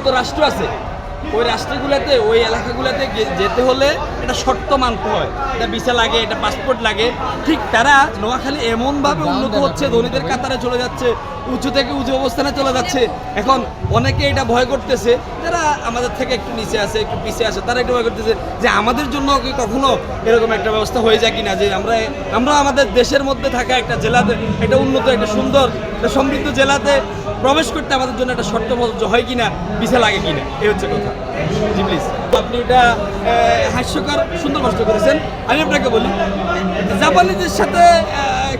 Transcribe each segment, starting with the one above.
উন্নত রাষ্ট্র আছে। ওই রাষ্ট্রগুলোতে, ওই এলাকাগুলোতে যেতে হলে এটা শর্ত মানতে হয়। এটা ভিসা লাগে, এটা পাসপোর্ট লাগে। ঠিক তারা নোয়াখালী এমনভাবে উন্নত হচ্ছে, ধনীদের কাতারে চলে যাচ্ছে, উঁচু থেকে উঁচু অবস্থানে চলে যাচ্ছে। এখন অনেকে এটা ভয় করতেছে। যারা আমাদের থেকে একটু নিচে আছে, একটু পিছিয়ে আছে, তারা একটু ভয় করতেছে যে আমাদের জন্য কি কখনো এরকম একটা ব্যবস্থা হয়ে যায় কিনা? যে আমরা আমরা আমাদের দেশের মধ্যে থাকা একটা জেলাতে, একটা উন্নত, একটা সুন্দর, একটা সমৃদ্ধ জেলাতে প্রবেশ করতে আমাদের জন্য একটা শর্ত প্রযোজ্য হয় কিনা ভিসা লাগে কিনা, এই হচ্ছে কথা। জি প্লিজ আপনি এটা হাস্যকর, সুন্দর কষ্ট করেছেন। আমি আপনাকে বলি, জাপানিদের সাথে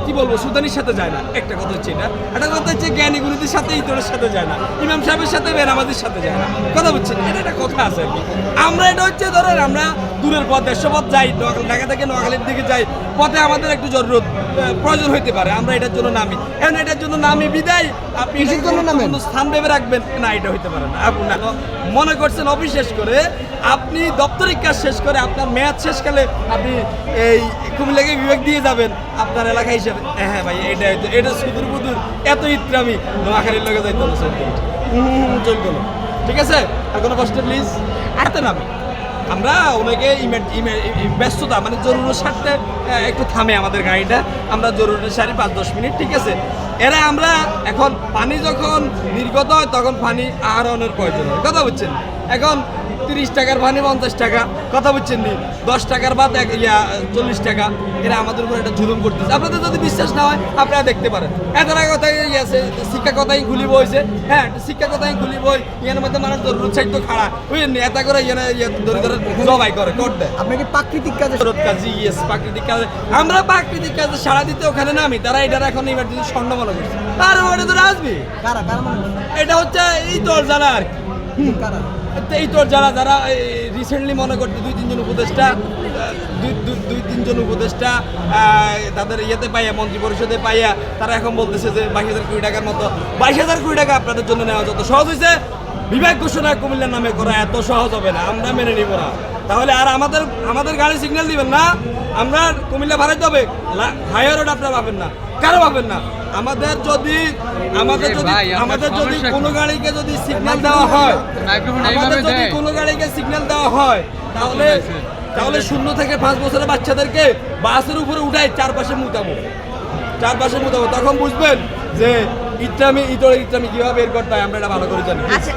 কি বলব, সুদানির সাথে যায় না। একটা কথা হচ্ছে এটা। একটা কথা হচ্ছে জ্ঞানী গুরুদের সাথে, ইতরের সাথে যায় না। ইমাম সাহেবের সাথে, বেনামাজির সাথে যায় না। কথা বুঝছেন? এটা একটা কথা আছে আর কি। আমরা এটা হচ্ছে, ধরেন আমরা দূরের পথ দেড়শো পথ যাই নোয়াখালী ঢাকা থেকে নোয়াখালীর দিকে যাই পথে আমাদের একটু জরুরত প্রয়োজন হইতে পারে আমরা এটার জন্য নামি। এখন এটার জন্য নামি বিদায় আপনি কিসের জন্য নামেন? কোনো স্থান ভেবে রাখবেন না এটা হইতে পারে না। আপনি মনে করছেন অফিস শেষ করে আপনি দপ্তরিক কাজ শেষ করে আপনার মেয়াদ শেষকালে আপনি এই কুমিল্লাকে বিভাগ দিয়ে যাবেন আপনার এলাকা হিসেবে। হ্যাঁ ভাই এটা এটা সুদূর বুদুর এত ইত্রামি নোয়াখালীর লোকে যাইতে না। চলতো ঠিক আছে? আর কোনো কষ্ট প্লিজ? আরতে নামি। আমরা ওনাকে ব্যস্ততা মানে জরুরি স্বার্থে একটু থামে আমাদের গাড়িটা। আমরা জরুরি সারি পাঁচ, দশ মিনিট, ঠিক আছে? এরা আমরা এখন পানি যখন নির্গত হয়, তখন পানি আহরণের প্রয়োজন হয়। কথা বুঝছেন এখন তিরিশ টাকার পানি পঞ্চাশ টাকা কথা বুঝছেন নি। দশ টাকার বাদ এক ইয়া চল্লিশ টাকা। এরা আমাদের উপর একটা জুলুম করতেছে। আপনাদের যদি বিশ্বাস না হয় আপনারা দেখতে পারেন। এত কথা আছে শিক্ষা কথাই খুলিব হয়েছে হ্যাঁ শিক্ষা কথাই খুলিব ইয়ার মধ্যে মানুষ জরুরত সাইড তো খাড়া। বুঝলেন এত করে ইয়ে ইয়ে ধরে জবাই করে কর দেয় আপনি কি প্রাকৃতিক কাজে জরুরত কাজে ইয়েস প্রাকৃতিক কাজে। আমরা প্রাকৃতিক কাজে সারা দিতে ওখানে নামি। তারা এটার এখন ইমার্জেন্সি স্বর্ণ মনে করছে। আর ওটা তো আসবি কারা কারা মানে? এটা হচ্ছে এই তোর যারা আর কি। কারা? এই তোর যারা যারা রিসেন্টলি মনে করছে দুই, তিনজন উপদেষ্টা দুই তিনজন উপদেষ্টা তাদের ইয়েতে পাইয়া, মন্ত্রী পরিষদে পাইয়া, তারা এখন বলতেছে যে বাইশ হাজার কোটি টাকার মতো, বাইশ হাজার কোটি টাকা আপনাদের জন্য নেওয়া যত সহজ হয়েছে বিভাগ ঘোষণা কুমিল্লার নামে করা এত সহজ হবে না, আমরা মেনে নিব না। তাহলে আর আমাদের আমাদের গাড়ি সিগন্যাল দিবেন না? আমরা কুমিল্লা ভাড়াইতে হবে হায়ার রোড আপনারা পাবেন না। কেন পাবেন না। আমাদের যদি আমাদের যদি আমাদের যদি কোনো গাড়িকে যদি সিগন্যাল দেওয়া হয় আমাদের যদি। কোনো গাড়িকে সিগন্যাল দেওয়া হয় তাহলে তাহলে শূন্য থেকে পাঁচ বছরের বাচ্চাদেরকে বাসের উপরে উঠাই চারপাশে মুতাবো। চারপাশে মুতাবো। তখন বুঝবেন যে ইট্রামি ইতরে ইট্রামি কীভাবে বের করতে হয় আমরা এটা ভালো করে জানি। আচ্ছা